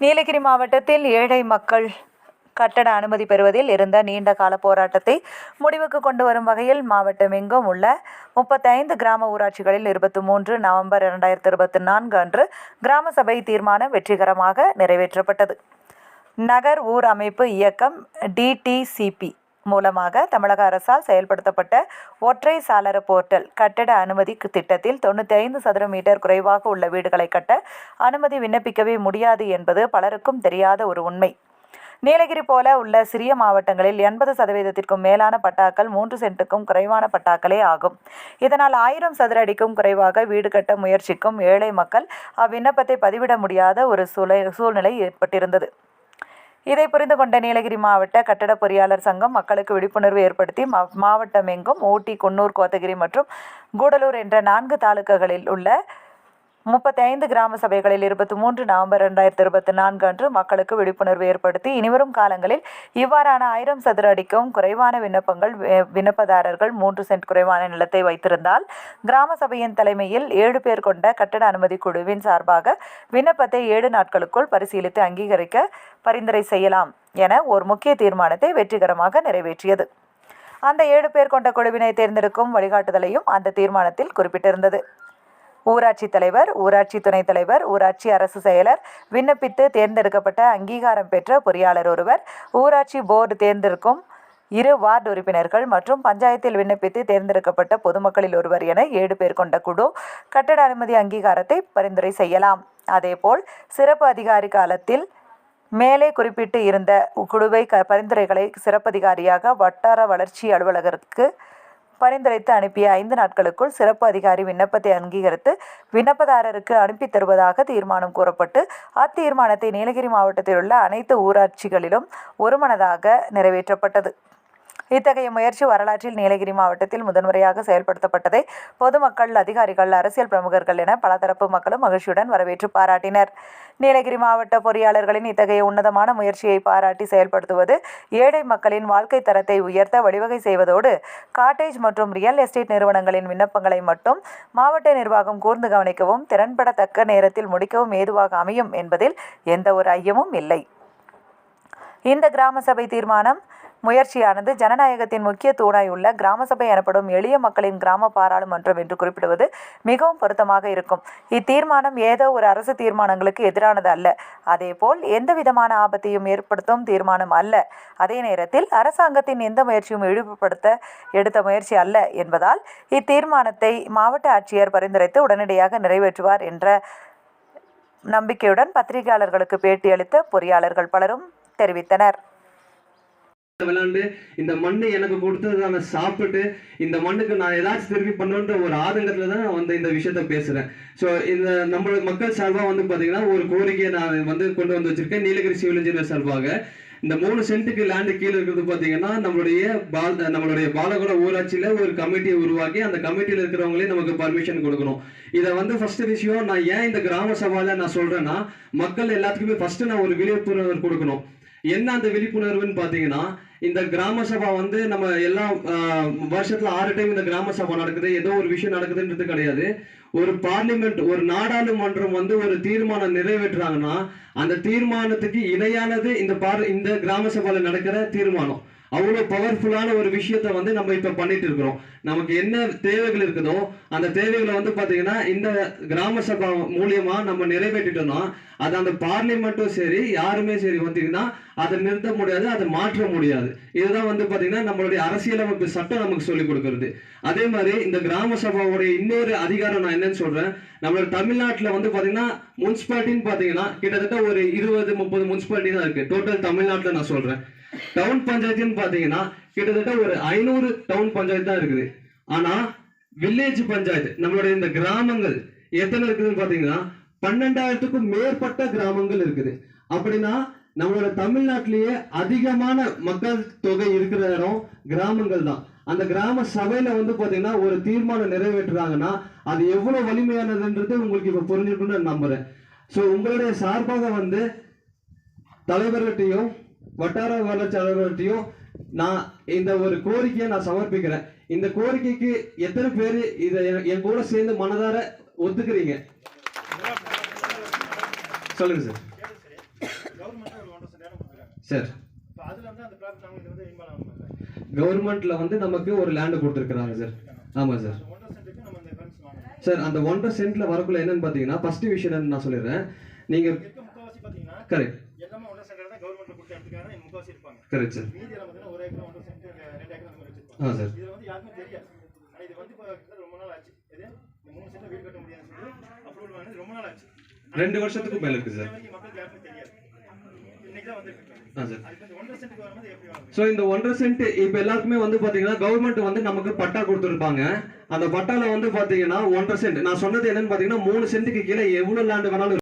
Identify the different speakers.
Speaker 1: நீலகிரி மாவட்டத்தில் ஏழை மக்கள் கட்டட அனுமதி பெறுவதில் இருந்த நீண்ட கால போராட்டத்தை முடிவுக்கு கொண்டு வரும் வகையில் மாவட்டம் எங்கும் உள்ள முப்பத்தைந்து கிராம ஊராட்சிகளில் இருபத்தி மூன்று நவம்பர் இரண்டாயிரத்தி இருபத்தி நான்கு அன்று கிராம சபை தீர்மானம் வெற்றிகரமாக நிறைவேற்றப்பட்டது. நகர் ஊர் அமைப்பு இயக்கம் டிடிசிபி மூலமாக தமிழக அரசால் செயல்படுத்தப்பட்ட ஒற்றை சாளர போர்ட்டல் கட்டட அனுமதி திட்டத்தில் தொண்ணூற்றி ஐந்து சதுர மீட்டர் குறைவாக உள்ள வீடுகளை கட்ட அனுமதி விண்ணப்பிக்கவே முடியாது என்பது பலருக்கும் தெரியாத ஒரு உண்மை. நீலகிரி போல உள்ள சிறிய மாவட்டங்களில் எண்பது சதவீதத்திற்கும் மேலான பட்டாக்கள் மூன்று சென்ட்டுக்கும் குறைவான பட்டாக்களே ஆகும். இதனால் ஆயிரம் சதுர அடிக்கும் குறைவாக வீடு கட்ட முயற்சிக்கும் ஏழை மக்கள் அவ்விண்ணப்பத்தை பதிவிட முடியாத ஒரு சூழ சூழ்நிலை ஏற்பட்டிருந்தது. இதை புரிந்து கொண்ட நீலகிரி மாவட்ட கட்டட பொறியாளர் சங்கம் மக்களுக்கு விழிப்புணர்வு ஏற்படுத்தி மாவட்டம் எங்கும் ஊட்டி குன்னூர் கோத்தகிரி மற்றும் கூடலூர் என்ற நான்கு தாலுக்காகளில் உள்ள முப்பத்தி ஐந்து கிராம சபைகளில் இருபத்தி மூன்று நவம்பர் இரண்டாயிரத்தி இருபத்தி நான்கு அன்று மக்களுக்கு விழிப்புணர்வு ஏற்படுத்தி இனிவரும் காலங்களில் இவ்வாறான ஆயிரம் சதுர அடிக்கும் குறைவான விண்ணப்பங்கள் விண்ணப்பதாரர்கள் மூன்று சென்ட் குறைவான நிலத்தை வைத்திருந்தால் கிராம சபையின் தலைமையில் ஏழு பேர் கொண்ட கட்டட அனுமதி குழுவின் சார்பாக விண்ணப்பத்தை ஏழு நாட்களுக்குள் பரிசீலித்து அங்கீகரிக்க பரிந்துரை செய்யலாம் என ஒரு முக்கிய தீர்மானத்தை வெற்றிகரமாக நிறைவேற்றியது. அந்த ஏழு பேர் கொண்ட குழுவினை தேர்ந்தெடுக்கும் வழிகாட்டுதலையும் அந்த தீர்மானத்தில் குறிப்பிட்டிருந்தது. ஊராட்சி தலைவர் ஊராட்சி துணைத் தலைவர் ஊராட்சி அரசு செயலர் விண்ணப்பித்து தேர்ந்தெடுக்கப்பட்ட அங்கீகாரம் பெற்ற பொறியாளர் ஒருவர் ஊராட்சி போர்டு தேர்ந்தெடுக்கும் இரு வார்டு உறுப்பினர்கள் மற்றும் பஞ்சாயத்தில் விண்ணப்பித்து தேர்ந்தெடுக்கப்பட்ட பொதுமக்களில் ஒருவர் என ஏழு பேர் கொண்ட குழு கட்டட அனுமதி அங்கீகாரத்தை பரிந்துரை செய்யலாம். அதேபோல் சிறப்பு அதிகாரி காலத்தில் மேலே குறிப்பிட்டு இருந்த குழுவை க பரிந்துரைகளை சிறப்பதிகாரியாக வட்டார வளர்ச்சி அலுவலகருக்கு பரிந்துரைத்து அனுப்பிய ஐந்து நாட்களுக்குள் சிறப்பு அதிகாரி விண்ணப்பத்தை அங்கீகரித்து விண்ணப்பதாரருக்கு அனுப்பி தருவதாக தீர்மானம் கூறப்பட்டு அத்தீர்மானத்தை நீலகிரி மாவட்டத்தில் உள்ள அனைத்து ஊராட்சிகளிலும் ஒருமனதாக நிறைவேற்றப்பட்டது. இத்தகைய முயற்சி வரலாற்றில் நீலகிரி மாவட்டத்தில் முதன்முறையாக செயல்படுத்தப்பட்டதை பொதுமக்கள் அதிகாரிகள் அரசியல் பிரமுகர்கள் என பலதரப்பு மக்களும் மகிழ்ச்சியுடன் வரவேற்று பாராட்டினர். நீலகிரி மாவட்ட பொறியாளர்களின் இத்தகைய உன்னதமான முயற்சியை பாராட்டி செயல்படுத்துவது ஏழை மக்களின் வாழ்க்கை தரத்தை உயர்த்த வழிவகை செய்வதோடு காட்டேஜ் மற்றும் ரியல் எஸ்டேட் நிறுவனங்களின் விண்ணப்பங்களை மட்டும் மாவட்ட நிர்வாகம் கூர்ந்து கவனிக்கவும் திறன்படத்தக்க நேரத்தில் முடிக்கவும் ஏதுவாக அமையும் என்பதில் எந்த ஒரு ஐயமும் இல்லை. இந்த கிராம சபை தீர்மானம் முயற்சியானது ஜனநாயகத்தின் முக்கிய தூணாயுள்ள கிராம சபை எனப்படும் எளிய மக்களின் கிராம பாராளுமன்றம் என்று குறிப்பிடுவது மிகவும் பொருத்தமாக இருக்கும். இத்தீர்மானம் ஏதோ ஒரு அரசு தீர்மானங்களுக்கு எதிரானது அல்ல. அதேபோல் எந்த விதமான ஆபத்தையும் ஏற்படுத்தும் தீர்மானம் அல்ல. அதே நேரத்தில் அரசாங்கத்தின் எந்த முயற்சியும் இழிவுபடுத்த எடுத்த முயற்சி அல்ல என்பதால் இத்தீர்மானத்தை மாவட்ட ஆட்சியர் பரிந்துரைத்து உடனடியாக நிறைவேற்றுவார் என்ற நம்பிக்கையுடன் பத்திரிகையாளர்களுக்கு பேட்டியளித்த பொறியாளர்கள் பலரும் தெரிவித்தனர்.
Speaker 2: விளாண்டு இந்த மண்ணு எனக்கு கொடுத்தது நான் சாப்பிட்டு இந்த மண்ணுக்கு நான் ஏதாச்சும் திருப்பி பண்ணணுன்ற ஒரு ஆதங்கத்துல தான் வந்து இந்த விஷயத்த பேசுறேன். ஸோ இந்த நம்மளோட மக்கள் சார்பாக வந்து பாத்தீங்கன்னா ஒரு கோரிக்கையை நான் வந்து கொண்டு வந்து வச்சிருக்கேன். நீலகிரி சிவில் இன்ஜினியர் சார்பாக. இந்த மூணு சென்ட்டுக்கு லேண்டு கீழே இருக்கிறது பார்த்தீங்கன்னா நம்மளுடைய பால் நம்மளுடைய பாலகோட ஊராட்சியில் ஒரு கமிட்டியை உருவாக்கி அந்த கமிட்டியில் இருக்கிறவங்களே நமக்கு பர்மிஷன் கொடுக்கணும். இதை வந்து ஃபர்ஸ்ட் விஷயம் நான் ஏன் இந்த கிராம சபால நான் சொல்றேன்னா மக்கள் எல்லாத்துக்குமே ஃபர்ஸ்ட் நான் ஒரு விழிப்புணர்வு கொடுக்கணும். என்ன அந்த விழிப்புணர்வுன்னு பார்த்தீங்கன்னா இந்த கிராம சபா வந்து நம்ம எல்லா வருஷத்துல ஆறு டைம் இந்த கிராம சபா நடக்குது. ஏதோ ஒரு விஷயம் நடக்குதுன்றது கிடையாது. ஒரு பார்லிமெண்ட் ஒரு நாடாளுமன்றம் வந்து ஒரு தீர்மானம் நிறைவேற்றுறாங்கன்னா அந்த தீர்மானத்துக்கு இணையானது இந்த பார் இந்த கிராம சபால நடக்கிற தீர்மானம். அவ்வளோ பவர்ஃபுல்லான ஒரு விஷயத்த வந்து நம்ம இப்போ பண்ணிட்டு இருக்கிறோம். நமக்கு என்ன தேவைகள் இருக்குதோ அந்த தேவைகளை வந்து பார்த்தீங்கன்னா இந்த கிராம சபா மூலியமா நம்ம நிறைவேற்றிட்டோம்னா அது அந்த பார்லிமெண்ட்டும் சரி யாருமே சரி வந்தீங்கன்னா அதை நிறுத்த முடியாது அதை மாற்ற முடியாது. இதுதான் வந்து பார்த்தீங்கன்னா நம்மளுடைய அரசியலமைப்பு சட்டம் நமக்கு சொல்லி கொடுக்கறது. அதே மாதிரி இந்த கிராம சபாவுடைய இன்னொரு அதிகாரம் நான் என்னன்னு சொல்றேன். நம்மளோட தமிழ்நாட்டில் வந்து பார்த்தீங்கன்னா முனிசிபாலிட்டின்னு பார்த்தீங்கன்னா கிட்டத்தட்ட ஒரு இருபது முப்பது முனிசிபாலிட்டி தான் இருக்கு. டோட்டல் தமிழ்நாட்டில் நான் சொல்றேன். டவுன் பஞ்சாயத்துன்னு பார்த்தீங்கன்னா கிட்டத்தட்ட ஒரு ஐநூறு டவுன் பஞ்சாயத்து தான் இருக்குது. ஆனால் வில்லேஜ் பஞ்சாயத்து நம்மளுடைய இந்த கிராமங்கள் எத்தனை இருக்குதுன்னு பார்த்தீங்கன்னா பன்னெண்டாயிரத்துக்கும் மேற்பட்ட கிராமங்கள் இருக்குது. அப்படின்னா நம்மளோட தமிழ்நாட்டிலேயே அதிகமான மக்கள் தொகை இருக்கிற இடம் கிராமங்கள் தான். அந்த கிராம சபையில வந்து பாத்தீங்கன்னா ஒரு தீர்மானம் நிறைவேற்றுறாங்கன்னா அது எவ்வளவு வலிமையானதுன்றது உங்களுக்கு இப்ப புரிஞ்சுக்கணும்னு நான் நம்புறேன். ஸோ உங்களுடைய சார்பாக வந்து தலைவர்கிட்டையும் வட்டார வளர்ச்சி அலுவலர்கிட்டையும் நான் இந்த ஒரு கோரிக்கையை நான் சமர்ப்பிக்கிறேன். இந்த கோரிக்கைக்கு எத்தனை பேர் இதை என் கூட சேர்ந்து மனதார ஒத்துக்கிறீங்க? சொல்லுங்க சார். சார். கவர்மெண்ட்ல வந்து நமக்கு ஒரு லேண்ட் கொடுத்துருக்காங்க சார். ஆமா சார். சார் அந்த ஒன்றரை சென்ட்ல வரக்குள்ள என்னன்னு பாத்தீங்கன்னா ஃபர்ஸ்ட் விஷயம் நான் சொல்லிடுறேன். நீங்க
Speaker 3: இங்க இருக்க முக்கால்வாசி பார்த்தீங்கன்னா
Speaker 2: கரெக்ட்
Speaker 3: எல்லாமே ஒன்றரை சென்டர் தான் கவர்மெண்ட்ல கொடுத்த இடத்துக்காக தான் முக்கால்வாசி இருப்பாங்க.
Speaker 2: கரெக்ட் சார்
Speaker 3: மீதி எல்லாம் பார்த்தீங்கன்னா ஒரு ஏக்கர் ஒன்றரை சென்ட் ரெண்டு ஏக்கர் அந்த மாதிரி
Speaker 2: ஆ
Speaker 3: வச்சிருப்பாங்க
Speaker 2: சார்
Speaker 3: இது வந்து யாருக்குமே தெரியாது. ஆனால் இது வந்து இப்போ கிட்டத்தட்ட ரொம்ப நாள் ஆச்சு. இது இந்த மூணு சென்ட் வீடு கட்ட முடியாதுன்னு சொல்லி அப்ரூவல் வாங்கினது ரொம்ப நாள் ஆச்சு.
Speaker 2: ரெண்டு வருஷத்துக்கு மேல இருக்கு சார்
Speaker 3: மக்களுக்கு யாருக்கும் தெரியாது.
Speaker 2: ஸோ இந்த ஒன்றரை சென்ட் இப்போ எல்லாருக்குமே வந்து பாத்தீங்கன்னா கவர்மெண்ட் வந்து நமக்கு பட்டா கொடுத்துருப்பாங்க. அந்த பட்டால வந்து பாத்தீங்கன்னா ஒன்றரை சென்ட். நான் சொன்னது என்னன்னு பாத்தீங்கன்னா மூணு சென்ட்டுக்கு கீழே எவ்வளவு லேண்ட் வேணாலும்